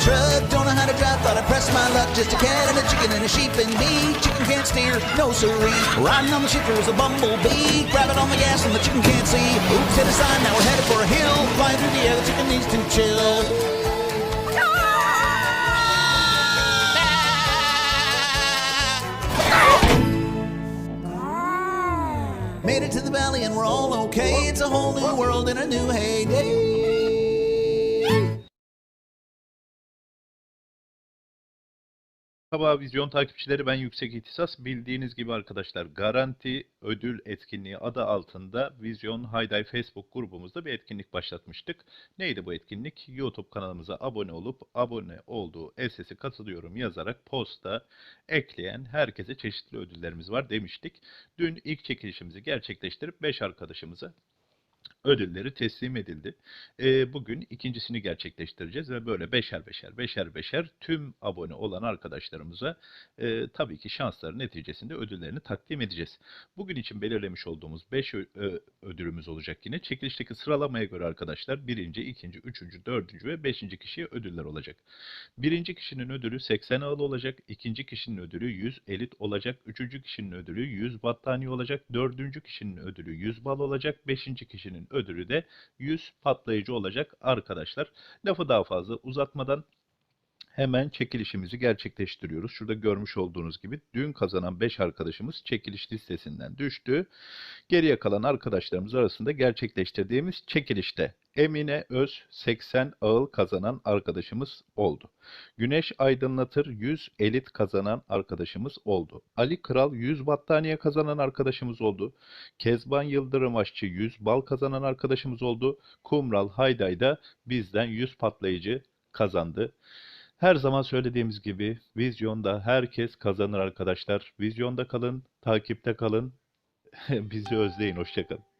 truck, don't know how to drive, thought I'd press my luck. Just a cat and a chicken and a sheep and me. Chicken can't steer, no siree. Riding on the shifter was a bumblebee. Grabbing on the gas and the chicken can't see. Oops, hit a sign, now we're headed for a hill. Flying through the air, the chicken needs to chill. Made it to the valley and we're all okay. It's a whole new world in a new heyday. Merhaba vizyon takipçileri ben Yüksek İhtisas. Bildiğiniz gibi arkadaşlar Garanti Ödül Etkinliği adı altında Vizyon Hayday Facebook grubumuzda bir etkinlik başlatmıştık. Neydi bu etkinlik? YouTube kanalımıza abone olup abone olduğu SS'i katılıyorum yazarak posta ekleyen herkese çeşitli ödüllerimiz var demiştik. Dün ilk çekilişimizi gerçekleştirip 5 arkadaşımıza ödülleri teslim edildi. Ee, bugün ikincisini gerçekleştireceğiz ve böyle beşer beşer beşer beşer tüm abone olan arkadaşlarımıza e, tabii ki şansları neticesinde ödüllerini takdim edeceğiz. Bugün için belirlemiş olduğumuz 5 ödülümüz olacak yine. Çekilişteki sıralamaya göre arkadaşlar birinci, ikinci, üçüncü, dördüncü ve beşinci kişiye ödüller olacak. Birinci kişinin ödülü 80 ağıl olacak, ikinci kişinin ödülü 100 elit olacak, üçüncü kişinin ödülü 100 battaniye olacak, dördüncü kişinin ödülü 100 bal olacak, beşinci kişinin ödülü de 100 patlayıcı olacak arkadaşlar. Lafı daha fazla uzatmadan hemen çekilişimizi gerçekleştiriyoruz. Şurada görmüş olduğunuz gibi dün kazanan 5 arkadaşımız çekiliş listesinden düştü. Geriye kalan arkadaşlarımız arasında gerçekleştirdiğimiz çekilişte Emine Öz 80 ağıl kazanan arkadaşımız oldu. Güneş Aydınlatır 100 elit kazanan arkadaşımız oldu. Ali Kral 100 battaniye kazanan arkadaşımız oldu. Kezban Yıldırım Aşçı 100 bal kazanan arkadaşımız oldu. Kumral Hayday da bizden 100 patlayıcı kazandı. Her zaman söylediğimiz gibi vizyonda herkes kazanır arkadaşlar. Vizyonda kalın, takipte kalın. Bizi özleyin. Hoşçakalın.